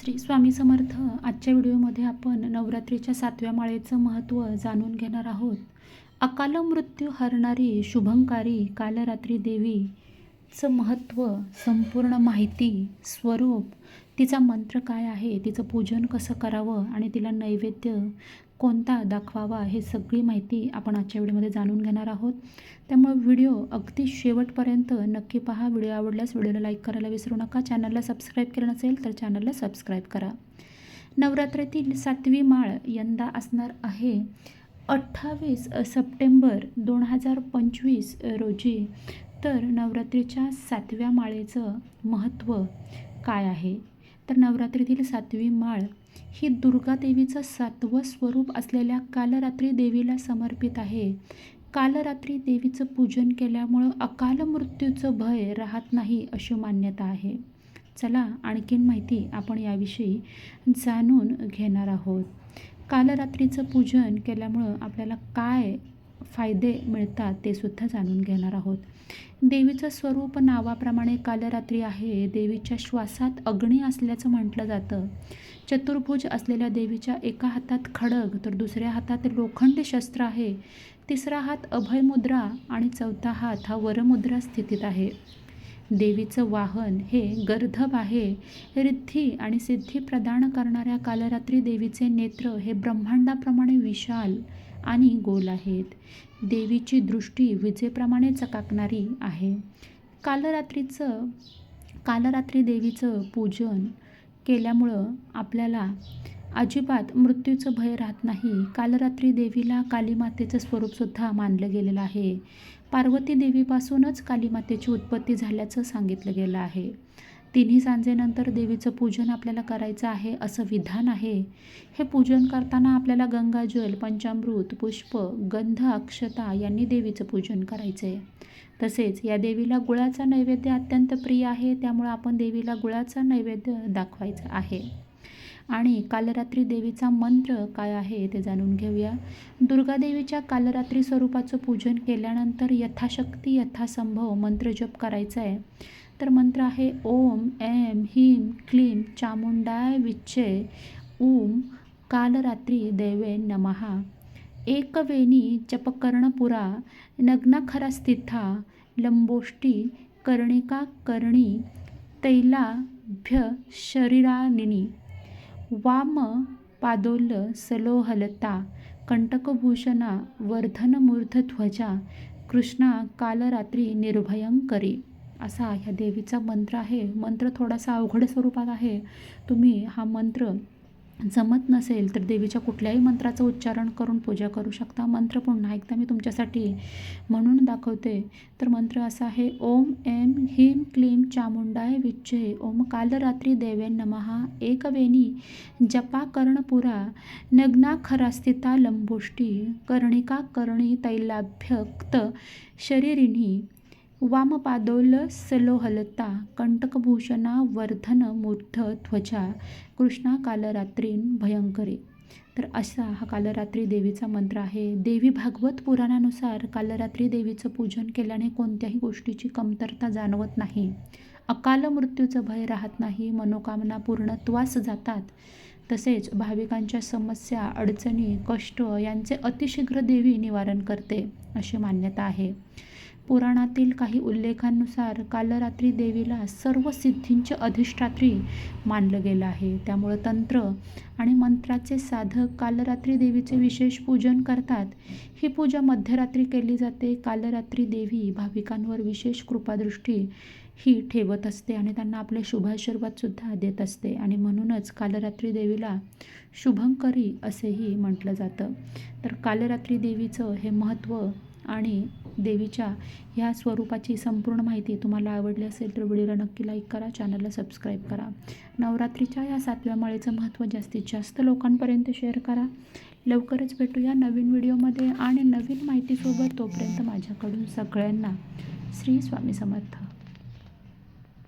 श्री स्वामी समर्थ आजच्या व्हिडिओमध्ये आपण नवरात्रीच्या सातव्या माळेचं महत्त्व जाणून घेणार आहोत. अकाल मृत्यू हरणारी शुभंकारी कालरात्री देवीचं महत्त्व संपूर्ण माहिती स्वरूप तिचा मंत्र काय आहे? तिचं पूजन कसं करावं? आणि तिला नैवेद्य कोणता दाखवावा? हे सगळी माहिती आपण आजच्या व्हिडिओमध्ये जाणून घेणार आहोत. त्यामुळे व्हिडिओ अगदी शेवटपर्यंत नक्की पहा. व्हिडिओ आवडल्यास व्हिडिओला लाईक करायला विसरू नका. चॅनलला सबस्क्राईब केलं नसेल तर चॅनलला सबस्क्राईब करा. नवरात्रीतील सातवी माळ यंदा असणार आहे. अठ्ठावीस सप्टेंबर दोन हजार पंचवीस रोजी. तर नवरात्रीच्या सातव्या माळेचं महत्त्व काय आहे? तर नवरात्रीतील सातवी माळ ही दुर्गादेवीचं सातवं स्वरूप असलेल्या कालरात्री देवीला समर्पित आहे. कालरात्री देवीचं पूजन केल्यामुळं अकाल मृत्यूचं भय राहत नाही अशी मान्यता आहे. चला आणखीन माहिती आपण याविषयी जाणून घेणार आहोत. कालरात्रीचं पूजन केल्यामुळं आपल्याला काय फायदे मिळतात ते सुद्धा जाणून घेणार आहोत. देवीचं स्वरूप नावाप्रमाणे कालरात्री आहे. देवीच्या श्वासात अग्नी असल्याचं म्हटलं जातं. चतुर्भुज असलेल्या देवीच्या एका हातात खडग तर दुसऱ्या हातात लोखंड शस्त्र आहे. तिसरा हात अभयमुद्रा आणि चौथा हात हा वरमुद्रा स्थितीत आहे. देवीचं वाहन हे गर्धब आहे. रिद्धी आणि सिद्धी प्रदान करणाऱ्या कालरात्री देवीचे नेत्र हे ब्रह्मांडाप्रमाणे विशाल आणि गोल आहेत. देवीची दृष्टी विजेप्रमाणे चकाकणारी आहे. कालरात्रीचं कालरात्री देवीचं पूजन केल्यामुळं आपल्याला अजिबात मृत्यूचं भय राहत नाही. कालरात्री देवीला कालीमातेचं स्वरूपसुद्धा मानलं गेलेलं आहे. पार्वती देवीपासूनच कालीमातेची उत्पत्ती झाल्याचं सांगितलं गेलं आहे. तिन्ही सांजेनंतर देवीचं पूजन आपल्याला करायचं आहे असं विधान आहे. हे पूजन करताना आपल्याला गंगाजल पंचामृत पुष्प गंध अक्षता यांनी देवीचं पूजन करायचं आहे तसेच या देवीला गुळाचा नैवेद्य अत्यंत प्रिय आहे त्यामुळं आपण देवीला गुळाचा नैवेद्य दाखवायचा आहे. आणि कालरात्री देवीचा मंत्र काय आहे ते जाणून घेऊया. दुर्गादेवीच्या कालरात्री स्वरूपाचं पूजन केल्यानंतर यथाशक्ती यथासंभव मंत्र जप करायचा आहे तर मंत्र आहे ओम ऐम ह्रीम क्लीम चामुंडाय विच्छे ऊम कालरात्री देवे नमहा एकवेणी जपकर्णपुरा नग्नाखरास्थिथा लंबोष्टी कर्णिका कर्णी तैलाभ्य शरीरानिनी वाम पादोल सलोहलता कंटकभूषणा वर्धनमूर्धध्वजा कृष्णा कालरात्री निर्भयंकरी असा ह्या देवीचा मंत्र आहे. मंत्र थोडासा अवघड स्वरूपात आहे. तुम्ही हा मंत्र जमत नसेल तर देवीच्या कुठल्याही मंत्राचं उच्चारण करून पूजा करू शकता. मंत्र पुन्हा एकदा मी तुमच्यासाठी म्हणून दाखवते. तर मंत्र असा आहे ओम एम ह्रीम क्लीम चामुंडाय विच्चे ओम कालरात्री देवे नमहा एकवेणी जपा कर्णपुरा नग्ना खरास्थिता लंबोष्टी कर्णिका कर्णी तैलाभ्यक्त शरीरिणी वामपादोल सलोहलता कंटकभूषणा वर्धन मूर्ध ध्वजा कृष्णा कालरात्रीन भयंकरी. तर असा हा कालरात्री देवीचा मंत्र आहे. देवी भागवत पुराणानुसार कालरात्री देवीचं पूजन केल्याने कोणत्याही गोष्टीची कमतरता जाणवत नाही. अकाल मृत्यूचं भय राहत नाही मनोकामना पूर्णत्वास जातात. तसेच भाविकांच्या समस्या अडचणी कष्ट यांचे अतिशीघ्र देवी निवारण करते अशी मान्यता आहे. पुराणातील काही उल्लेखांनुसार कालरात्री देवीला सर्व सिद्धींचे अधिष्ठात्री मानलं गेलं आहे. त्यामुळं तंत्र आणि मंत्राचे साधक कालरात्री देवीचे विशेष पूजन करतात. ही पूजा मध्यरात्री केली जाते. कालरात्री देवी भाविकांवर विशेष कृपादृष्टी ही ठेवत असते आणि त्यांना आपले शुभाशीर्वादसुद्धा देत असते आणि म्हणूनच कालरात्री देवीला शुभंकरी असेही म्हटलं जातं. तर कालरात्री देवीचं हे महत्त्व आणि देवीच्या ह्या स्वरूपाची संपूर्ण माहिती तुम्हाला आवडली असेल तर व्हिडिओला नक्की लाईक करा चॅनलला सबस्क्राईब करा. नवरात्रीच्या या सातव्या माळेचं महत्त्व जास्तीत जास्त लोकांपर्यंत शेअर करा. लवकरच भेटूया नवीन व्हिडिओमध्ये आणि नवीन माहितीसोबत तोपर्यंत माझ्याकडून सगळ्यांना श्री स्वामी समर्थ.